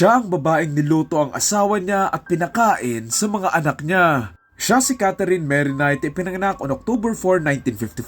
Siya ang babaeng niluto ang asawa niya at pinakain sa mga anak niya. Siya si Catherine Mary Knight ay pinanganak on October 4,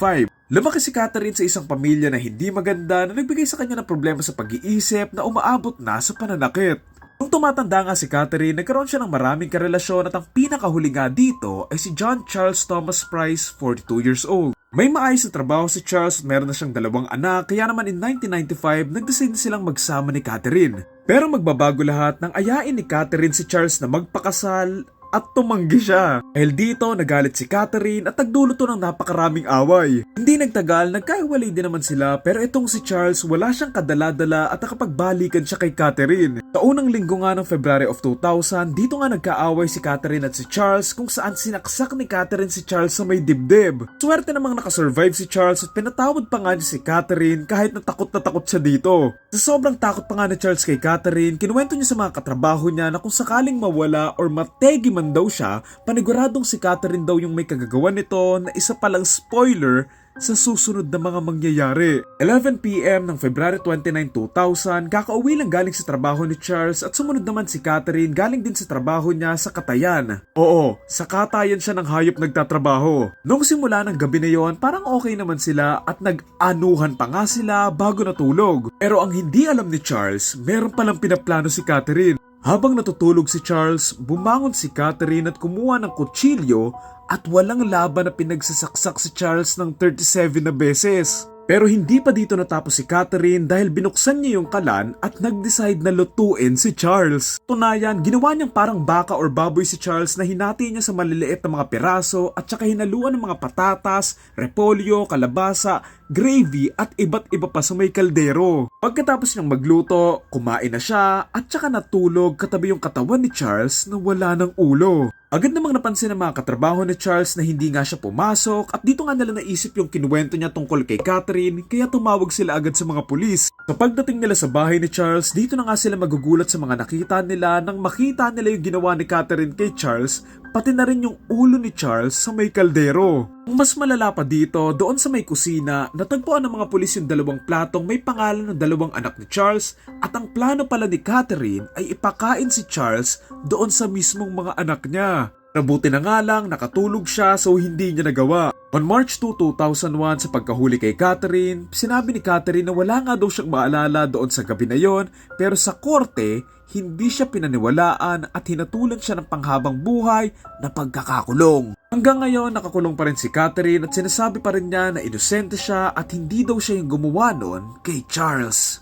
1955. Lumaki si Catherine sa isang pamilya na hindi maganda na nagbigay sa kanya ng problema sa pag-iisip na umaabot na sa pananakit. Nung tumatanda nga si Catherine, nagkaroon siya ng maraming karelasyon at ang pinakahuli nga dito ay si John Charles Thomas Price, 42 years old. May maayos na trabaho si Charles at meron na siyang dalawang anak kaya naman in 1995 nag-decide silang magsama ni Catherine. Pero magbabago lahat nang ayain ni Catherine si Charles na magpakasal at tumanggi siya. Dahil dito, nagalit si Catherine at nagdulot to ng napakaraming away. Hindi nagtagal, nagkahiwalay din naman sila pero itong si Charles wala siyang kadala-dala at nakapagbalikan siya kay Catherine. Sa unang linggo nga ng February of 2000, dito nga nagkaaway si Catherine at si Charles kung saan sinaksak ni Catherine si Charles sa may dibdib. Swerte namang nakasurvive si Charles at pinatawad pa nga niya si Catherine kahit natakot na takot siya dito. Sa sobrang takot pa nga ni Charles kay Catherine, kinuwento niya sa mga katrabaho niya na kung sakaling mawala or mategi man daw siya, paniguradong si Catherine daw yung may kagagawan nito na isa palang spoiler sa susunod na mga mangyayari. 11pm ng February 29, 2000, kakauwi lang galing sa trabaho ni Charles at sumunod naman si Catherine galing din sa trabaho niya sa Katayan. Oo, sa Katayan siya ng hayop nagtatrabaho. Nung simula ng gabi na yon, parang okay naman sila at nag-anuhan pa nga sila bago natulog. Pero ang hindi alam ni Charles, meron palang pinaplano si Catherine. Habang natutulog si Charles, bumangon si Catherine at kumuha ng kutsilyo at walang laban na pinagsasaksak si Charles ng 37 na beses. Pero hindi pa dito natapos si Catherine dahil binuksan niya yung kalan at nag-decide na lutuin si Charles. Tunayan, ginawa niyang parang baka or baboy si Charles na hinati niya sa maliliit na mga piraso at saka hinaluan ng mga patatas, repolyo, kalabasa, gravy at iba't iba pa sa may kaldero. Pagkatapos niyang magluto, kumain na siya at saka natulog katabi yung katawan ni Charles na wala ng ulo. Agad namang napansin ng mga katrabaho ni Charles na hindi nga siya pumasok at dito nga nila naisip yung kinuwento niya tungkol kay Catherine kaya tumawag sila agad sa mga pulis. Sa pagdating nila sa bahay ni Charles, dito na nga sila magugulat sa mga nakita nila nang makita nila yung ginawa ni Catherine kay Charles pati na rin yung ulo ni Charles sa may kaldero. Ang mas malala pa dito, doon sa may kusina, natagpuan ng mga pulis yung dalawang platong may pangalan ng dalawang anak ni Charles at ang plano pala ni Catherine ay ipakain si Charles doon sa mismong mga anak niya. Nabuti na nga lang, nakatulog siya so hindi niya nagawa. On March 2, 2001, sa pagkahuli kay Catherine, sinabi ni Catherine na wala nga daw siyang maalala doon sa gabi na yon pero sa korte, hindi siya pinaniwalaan at hinatulan siya ng panghabang buhay na pagkakakulong. Hanggang ngayon, nakakulong pa rin si Catherine at sinasabi pa rin niya na inosente siya at hindi daw siya yung gumawa nun kay Charles.